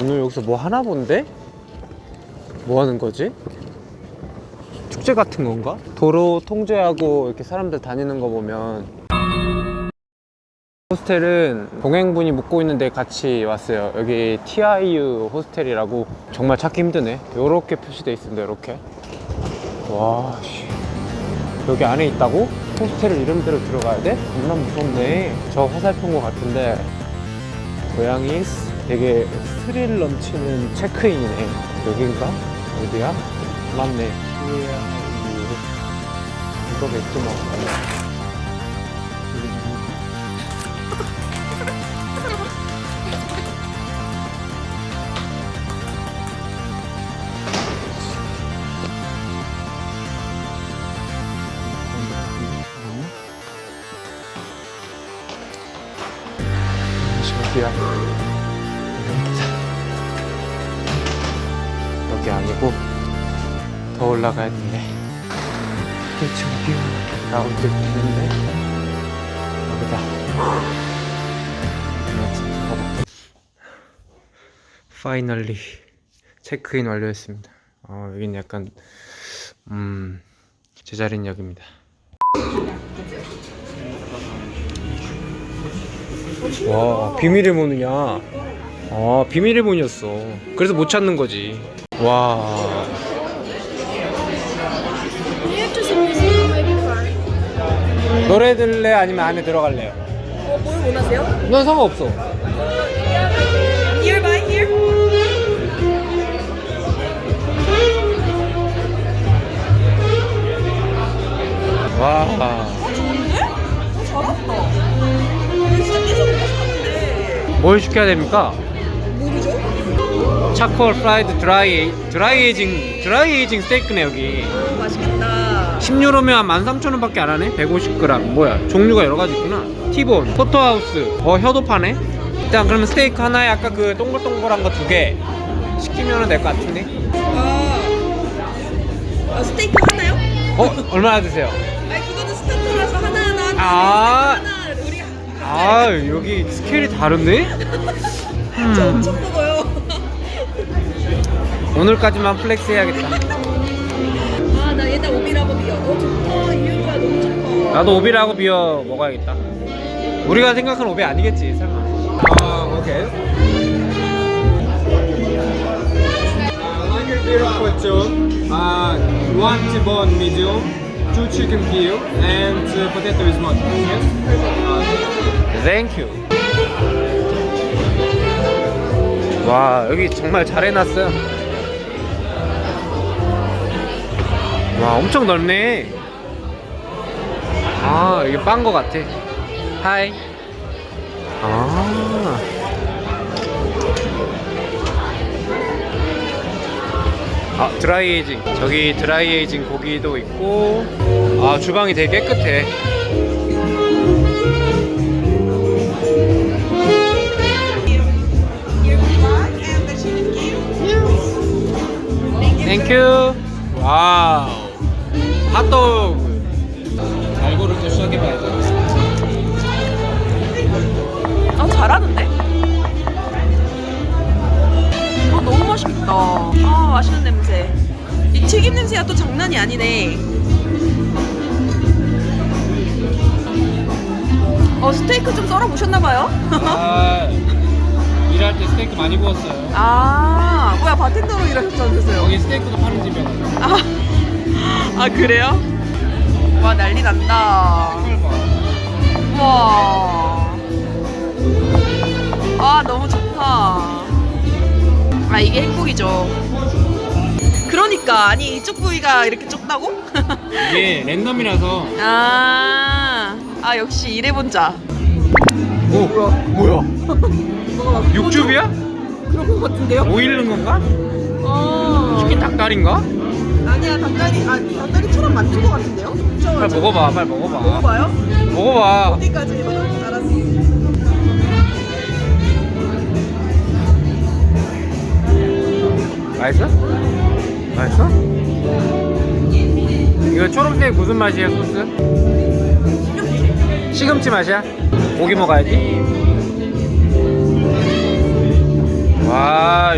오늘 여기서 뭐 하나 본데? 뭐 하는 거지? 축제 같은 건가? 도로 통제하고 이렇게 사람들 다니는 거 보면 호스텔은 동행분이 묵고 있는데 같이 왔어요. 여기 TIU 호스텔이라고 정말 찾기 힘드네. 요렇게 표시돼 있습니다. 요렇게. 와, 씨. 여기 안에 있다고? 호스텔을 이름대로 들어가야 돼? 겁나 무섭네. 저 화살표인 것 같은데. 고양이 되게 스릴 넘치는 체크인이네. 여긴가? 어디야? 맞네. 이거겠지 뭐. 어디야? 여기 아니고 더 올라가야 되네. 이게 저기야. 나올 때 있는데 여기다. 파이널리 체크인 완료했습니다. 어, 여기는 약간 음 제자리는 여기입니다. 와 비밀의 문이냐? 아 비밀의 문이었어. 그래서 못 찾는 거지. 와 You have to. 노래 들래 아니면 안에 들어갈래요? 어, 뭘 원하세요? 난 상관없어. Here? 와 좋은데? 어, 잘한다. 이거 진짜 계속 먹고 싶었는데. 뭘 시켜야 됩니까? 차콜 프라이드 드라이 드라이 에이징 드라이 에이징 스테이크네 여기. 어, 맛있겠다. 10유로면 한 13,000원밖에 안 하네? 150g. 뭐야? 종류가 여러 가지 있구나. 티본, 포토하우스. 어, 혀도 파네? 일단 그러면 스테이크 하나에 아까 그 동글동글한 거 두 개 시키면 될 것 같은데? 아, 아, 스테이크 하나요? 어, 얼마나 드세요? 아니, 그거는 스타터라서 하나하나 하나. 아. 하나, 우리 아, 여기 스케일이 다른데? 저 음, 엄청 먹어요. 오늘까지만 플렉스 해야겠다. 아, 나 얘다 오비라고 비어. 어, 좋다. 이유가 너무 좋다. 나도 오비라고 비어 먹어야겠다. 우리가 생각하는 오비 아니겠지, 설마. 아, 오케이. Uh, one T-bone medium, two chicken cube, and uh, potato is one. Yes? 땡큐. 와, 여기 정말 잘 해놨어요. 와, 엄청 넓네. 아, 이게 빵 거 같아. 하이. 아. 아, 드라이 에이징. 저기 드라이 에이징 고기도 있고. 아, 주방이 되게 깨끗해. 땡큐. 와우. 핫도그. 잘 고를 때 시작해봐야죠. 아 잘하는데? 아 너무 맛있겠다. 아 맛있는 냄새. 이 튀김 냄새가 또 장난이 아니네. 어 스테이크 좀 썰어 보셨나봐요. 아, 일할 때 스테이크 많이 구웠어요. 아 뭐야 바텐더로 일하셨다면서요? 여기 스테이크도 파는 집이야. 아, 아 그래요? 와 난리 난다. 우와. 아, 너무 좋다. 아, 이게 행복이죠. 그러니까, 아니, 이쪽 부위가 이렇게 좁다고? 이게 랜덤이라서. 아, 아, 역시 일해본 자. 오, 뭐야? 육즙이야? 그런 것 같은데요? 오일 넣은 건가? 어. 치킨 닭다리인가? 아니야, 닭다리, 아, 닭다리처럼 만든 것 같은데요? 그쵸? 빨리 먹어봐, 빨리 먹어봐. 먹어봐요? 먹어봐. 어디까지? 알았어. 맛있어? 맛있어? 이거 초록색 무슨 맛이야, 소스? 시금치 맛이야? 고기 먹어야지. 와,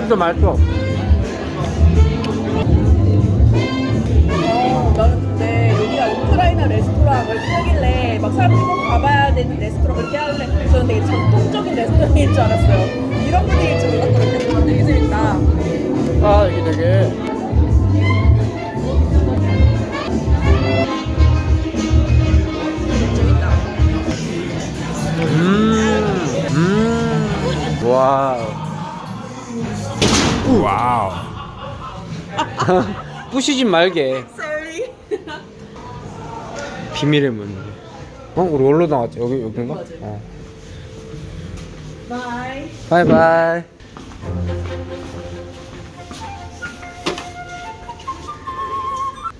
진짜 맛있어. 어, 나는 근데 여기가 우크라이나 레스토랑을 뜨길래 막 사람들이 꼭 가봐야 되는 레스토랑 이렇게 하길래 저는 되게 전통적인 레스토랑일 줄 알았어요. 이런 분위기일 줄 몰랐거든요. 되게 재밌다. 아 이게 되게 재밌다. 음, 음, 와우. 와우. 부시지 말게. 비밀의 문. 어, 우리 올로 나왔지? 여기? 맞아. 어. 바이. 바이바이.